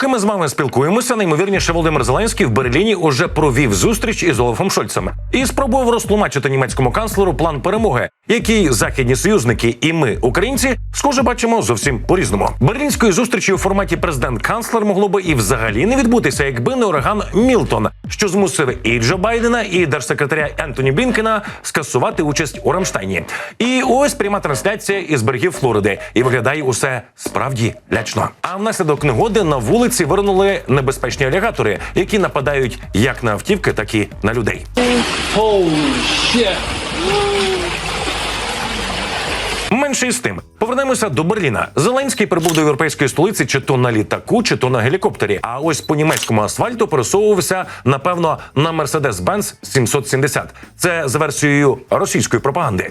Поки ми з вами спілкуємося, наймовірніше Володимир Зеленський в Берліні уже провів зустріч із Олафом Шольцем і спробував розтлумачити німецькому канцлеру план перемоги, який західні союзники і ми, українці, схоже, бачимо зовсім по-різному. Берлінської зустрічі у форматі президент-канцлер могло би і взагалі не відбутися, якби не ураган Мілтон, що змусив і Джо Байдена, і держсекретаря Ентоні Блінкена скасувати участь у Рамштайні. І ось пряма трансляція із берегів Флориди, і виглядає усе справді лячно. А внаслідок негоди на вулиці виринули небезпечні алігатори, які нападають як на автівки, так і на людей. Holy shit. Менше із тим, повернемося до Берліна. Зеленський прибув до європейської столиці чи то на літаку, чи то на гелікоптері. А ось по німецькому асфальту пересовувався напевно на Mercedes-Benz 770. Це за версією російської пропаганди.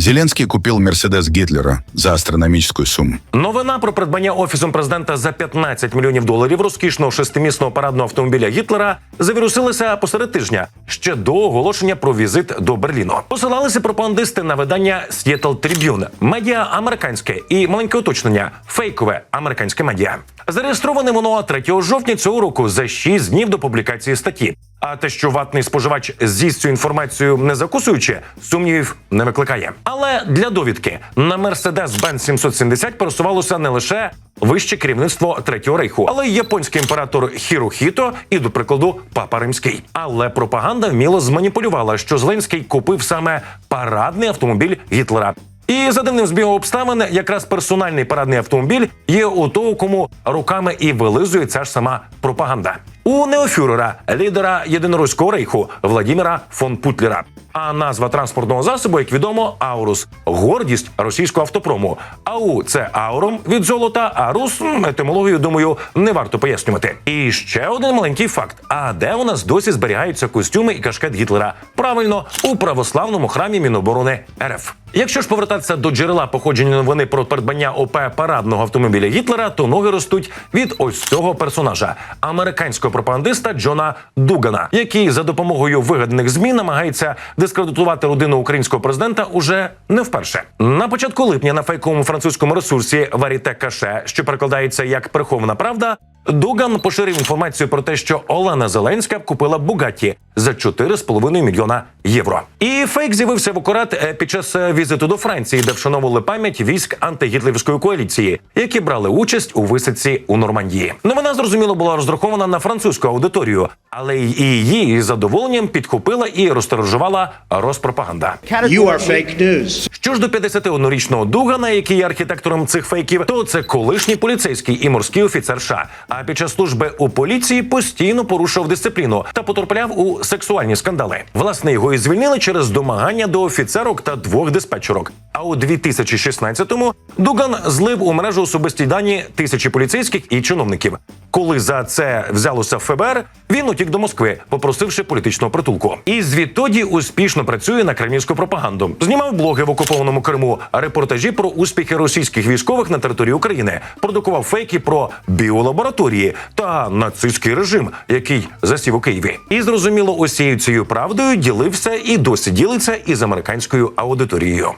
Зеленский купил Мерседес Гитлера за астрономическую сумму. Новина про придбання офісом президента за 15 мільйонів доларів розкішного шестимісного парадного автомобіля Гітлера завірусилася посеред тижня ще до оголошення про візит до Берліну. Посилалися пропагандисти на видання Seattle Tribune, медіа американське і маленьке уточнення фейкове американське медіа. Зареєстроване воно 3 жовтня цього року за 6 днів до публікації статті. А те, що ватний споживач з'їсть цю інформацію не закусуючи, сумнівів не викликає. Але для довідки на Mercedes-Benz 770 пересувалося не лише вище керівництво третього рейху, але й японський імператор Хірохіто і, до прикладу, папа римський. Але пропаганда вміло зманіпулювала, що Зеленський купив саме парадний автомобіль Гітлера. І за дивним збігом обставин, якраз персональний парадний автомобіль є у того, кому руками і вилизує ця ж сама пропаганда. У неофюрера, лідера єдиноруського рейху Владіміра фон Путлера. А назва транспортного засобу, як відомо, Аурус гордість російського автопрому. АУ це ауром від золота, а рус етимологію, думаю, не варто пояснювати. І ще один маленький факт: а де у нас досі зберігаються костюми і кашкет Гітлера? Правильно, у православному храмі Міноборони РФ. Якщо ж повертатися до джерела походження новини про придбання ОП парадного автомобіля Гітлера, то ноги ростуть від ось цього персонажа американського пропагандиста Джона Дугана, який за допомогою вигаданих змін намагається дискредитувати родину українського президента уже не вперше. На початку липня на фейковому французькому ресурсі Варіте Каше, що перекладається як прихована правда. Дуган поширив інформацію про те, що Олена Зеленська купила Бугатті за 4,5 мільйона євро. І фейк з'явився в акурат е, під час е, візиту до Франції, де вшановували пам'ять військ антигітлерівської коаліції, які брали участь у висадці у Нормандії. Новина зрозуміло була розрахована на французьку аудиторію, але і її із задоволенням підхопила і розтиражувала розпропаганда. You are fake news. Що ж до 51-річного Дугана, який є архітектором цих фейків, то це колишній поліцейський і морський офіцер США. А під час служби у поліції постійно порушував дисципліну та потрапляв у сексуальні скандали. Власне, його і звільнили через домагання до офіцерок та двох диспетчерок. А у 2016-му Дуган злив у мережу особисті дані тисячі поліцейських і чиновників. Коли за це взялося ФБР, він утік до Москви, попросивши політичного притулку. І звідтоді успішно працює на кремлівську пропаганду. Знімав блоги в окупованому Криму, репортажі про успіхи російських військових на території України, продукував фейки про біолабораторії та нацистський режим, який засів у Києві. І зрозуміло, усією цією правдою ділився і досі ділиться із американською аудиторією.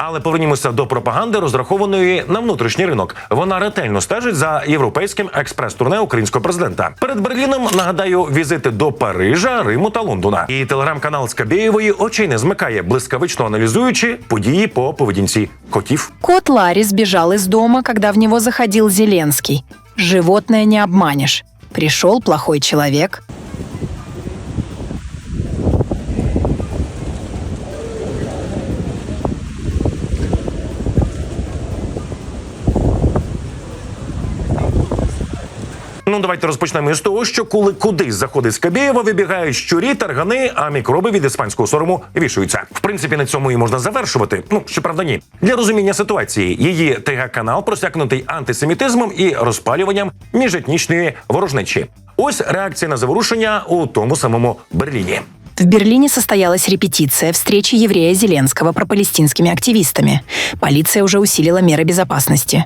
Але повернімося до пропаганди, розрахованої на внутрішній ринок. Вона ретельно стежить за європейським експрес-турне українського президента. Перед Берліном нагадаю візити до Парижа, Риму та Лондона. І телеграм-канал Скабєєвої очей не змикає, блискавично аналізуючи події по поведінці котів. Кот Ларри сбежал из дома, когда в него заходил Зеленский. Животное не обманешь. Пришел плохой человек. Ну давайте розпочнемо із того, що коли кудись заходить Скабєєва, вибігають щурі, таргани, а мікроби від іспанського сорому вішуються. В принципі, на цьому і можна завершувати. Ну щоправда, ні для розуміння ситуації. Її ТГ канал просякнутий антисемітизмом і розпалюванням міжетнічної ворожнечі. Ось реакція на заворушення у тому самому Берліні. В Берлине состоялась репетиция встречи еврея Зеленского пропалестинскими активистами. Полиция уже усилила меры безопасности.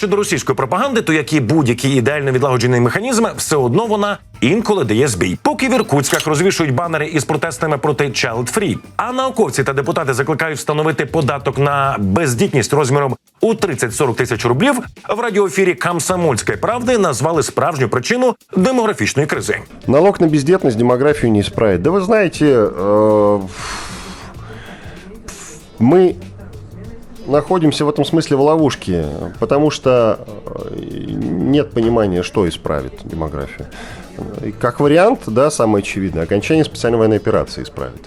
щодо російської пропаганди, то як і будь-який ідеально відлагоджений механізм, все одно вона інколи дає збій. Поки в Іркутськах розвішують банери із протестами проти Child Free, а науковці та депутати закликають встановити податок на бездітність розміром у 30-40 тисяч рублів. В радіоефірі Комсомольської правди назвали справжню причину демографічної кризи. Налог на бездетность демографию не исправит. Да вы знаете, э, мы находимся в этом смысле в ловушке, потому что э, нет понимания, что исправит демографию. И как вариант, да, самый очевидный, окончание специальной военной операции исправит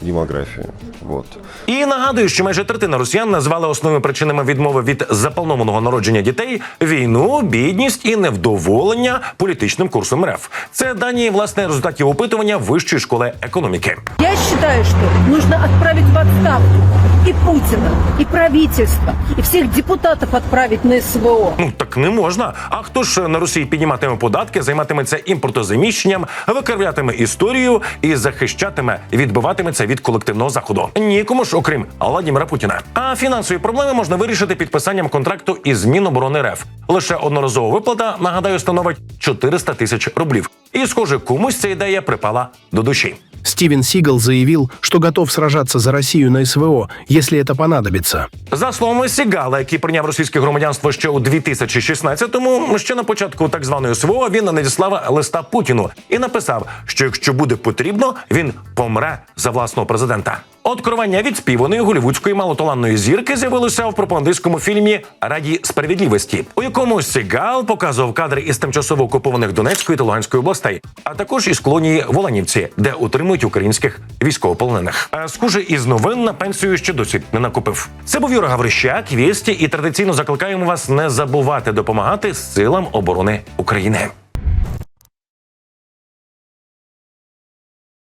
демографию. Вот. І нагадую, що майже третина росіян назвали основними причинами відмови від запланованого народження дітей війну, бідність і невдоволення політичним курсом РФ. Це дані власне результатів опитування вищої школи економіки. Я считаю, что нужно отправить в отставку и Путина, и правительство, и всех депутатов отправить на СВО. Ну так не можна. А хто ж на Росії підніматиме податки, займатиметься імпортозаміщенням, викривлятиме історію і захищатиме, відбиватиметься від колективного заходу? Нікому ж, окрім Владіміра Путіна. А фінансові проблеми можна вирішити підписанням контракту із Міноборони РФ. Лише одноразова виплата, нагадаю, становить 400 тисяч рублів. І, схоже, комусь ця ідея припала до душі. Стивен Сигал заявил, что готов сражаться за Россию на СВО, если это понадобится. За словами Сігала, який прийняв російське громадянство ще у 2016-му, ще на початку так званої СВО він надіслав листа Путіну і написав, що якщо буде потрібно, він помре за власного президента. Откровення від співаної голівудської малоталанної зірки з'явилося в пропагандистському фільмі Раді справедливості, у якому Сігал показував кадри із тимчасово окупованих Донецької та Луганської областей, а також із колонії Воланівці, де утримують українських військовополонених. А схоже, із новин на пенсію ще досі не накупив. Це був Юра Гаврищак, вісті, і традиційно закликаємо вас не забувати допомагати силам оборони України.